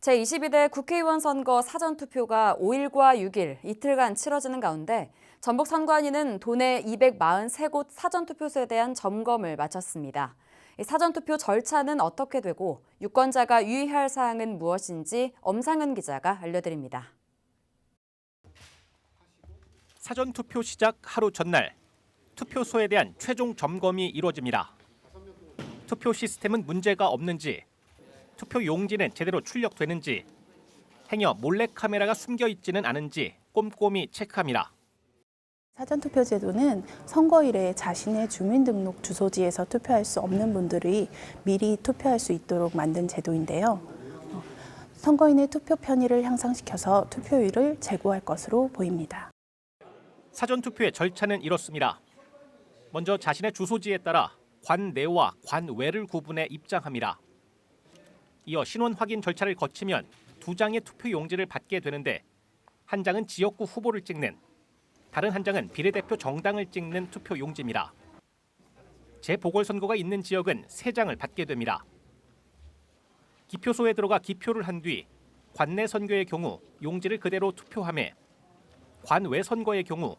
제22대 국회의원 선거 사전투표가 5일과 6일 이틀간 치러지는 가운데 전북 선관위는 도내 243곳 사전투표소에 대한 점검을 마쳤습니다. 이 사전투표 절차는 어떻게 되고 유권자가 유의할 사항은 무엇인지 엄상은 기자가 알려드립니다. 사전 투표 시작 하루 전날 투표소에 대한 최종 점검이 이루어집니다. 투표 시스템은 문제가 없는지, 투표 용지는 제대로 출력되는지, 행여 몰래 카메라가 숨겨 있지는 않은지 꼼꼼히 체크합니다. 사전투표 제도는 선거일에 자신의 주민등록 주소지에서 투표할 수 없는 분들이 미리 투표할 수 있도록 만든 제도인데요. 어, 선거인의 투표 편의를 향상시켜서 투표율을 제고할 것으로 보입니다. 사전 투표의 절차는 이렇습니다. 먼저 자신의 주소지에 따라 관내와 관외를 구분해 입장합니다. 이어 신원 확인 절차를 거치면 두 장의 투표 용지를 받게 되는데 한 장은 지역구 후보를 찍는 다른 한 장은 비례대표 정당을 찍는 투표 용지입니다. 재보궐선거가 있는 지역은 세 장을 받게 됩니다. 기표소에 들어가 기표를 한 뒤 관내 선거의 경우 용지를 그대로 투표함에 관외 선거의 경우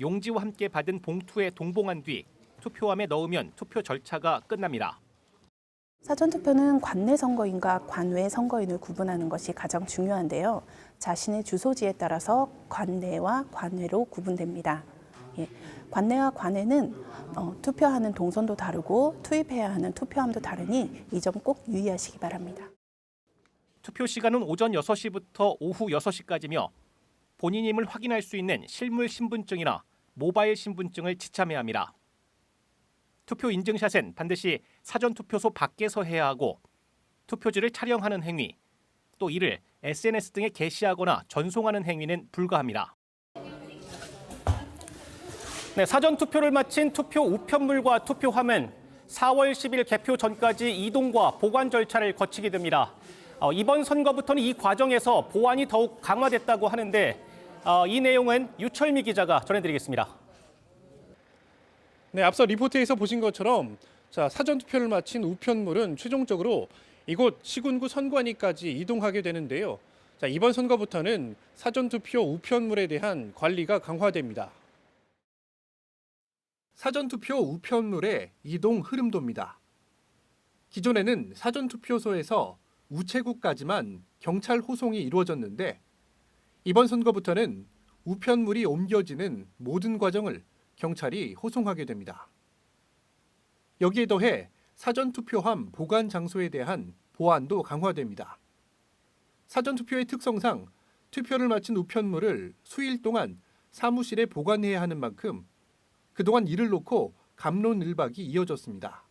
용지와 함께 받은 봉투에 동봉한 뒤 투표함에 넣으면 투표 절차가 끝납니다. 사전투표는 관내 선거인과 관외 선거인을 구분하는 것이 가장 중요한데요. 자신의 주소지에 따라서 관내와 관외로 구분됩니다. 예, 관내와 관외는 어, 투표하는 동선도 다르고 투입해야 하는 투표함도 다르니 이 점 꼭 유의하시기 바랍니다. 투표 시간은 오전 6시부터 오후 6시까지며 본인임을 확인할 수 있는 실물 신분증이나 모바일 신분증을 지참해야 합니다. 투표 인증샷은 반드시 사전 투표소 밖에서 해야 하고 투표지를 촬영하는 행위, 또 이를 SNS 등에 게시하거나 전송하는 행위는 불가합니다. 네, 사전 투표를 마친 투표 우편물과 투표함은 4월 10일 개표 전까지 이동과 보관 절차를 거치게 됩니다. 어, 이번 선거부터는 이 과정에서 보안이 더욱 강화됐다고 하는데 어, 이 내용은 유철미 기자가 전해드리겠습니다. 네, 앞서 리포트에서 보신 것처럼 자, 사전 투표를 마친 우편물은 최종적으로 이곳 시군구 선관위까지 이동하게 되는데요. 자, 이번 선거부터는 사전 투표 우편물에 대한 관리가 강화됩니다. 사전 투표 우편물의 이동 흐름도입니다. 기존에는 사전 투표소에서 우체국까지만 경찰 호송이 이루어졌는데 이번 선거부터는 우편물이 옮겨지는 모든 과정을 경찰이 호송하게 됩니다. 여기에 더해 사전투표함 보관 장소에 대한 보안도 강화됩니다. 사전투표의 특성상 투표를 마친 우편물을 수일 동안 사무실에 보관해야 하는 만큼 그동안 이를 놓고 감론을박이 이어졌습니다.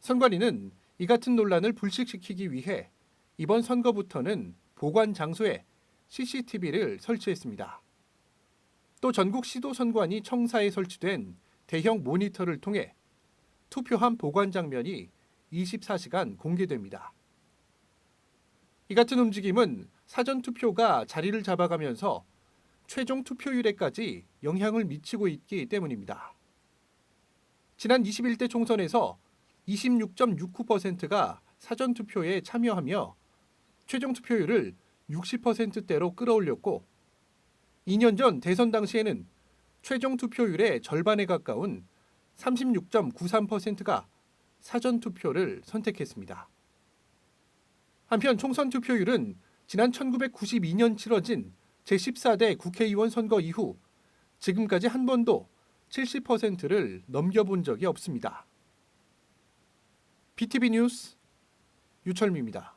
선관위는 이 같은 논란을 불식시키기 위해 이번 선거부터는 보관 장소에 CCTV를 설치했습니다. 또 전국 시도 선관위 청사에 설치된 대형 모니터를 통해 투표함 보관 장면이 24시간 공개됩니다. 이 같은 움직임은 사전 투표가 자리를 잡아가면서 최종 투표율에까지 영향을 미치고 있기 때문입니다. 지난 21대 총선에서 26.69%가 사전 투표에 참여하며 최종 투표율을 60%대로 끌어올렸고 2년 전 대선 당시에는 최종 투표율의 절반에 가까운 36.93%가 사전 투표를 선택했습니다. 한편 총선 투표율은 지난 1992년 치러진 제14대 국회의원 선거 이후 지금까지 한 번도 70%를 넘겨본 적이 없습니다. BTV 뉴스 유철미입니다.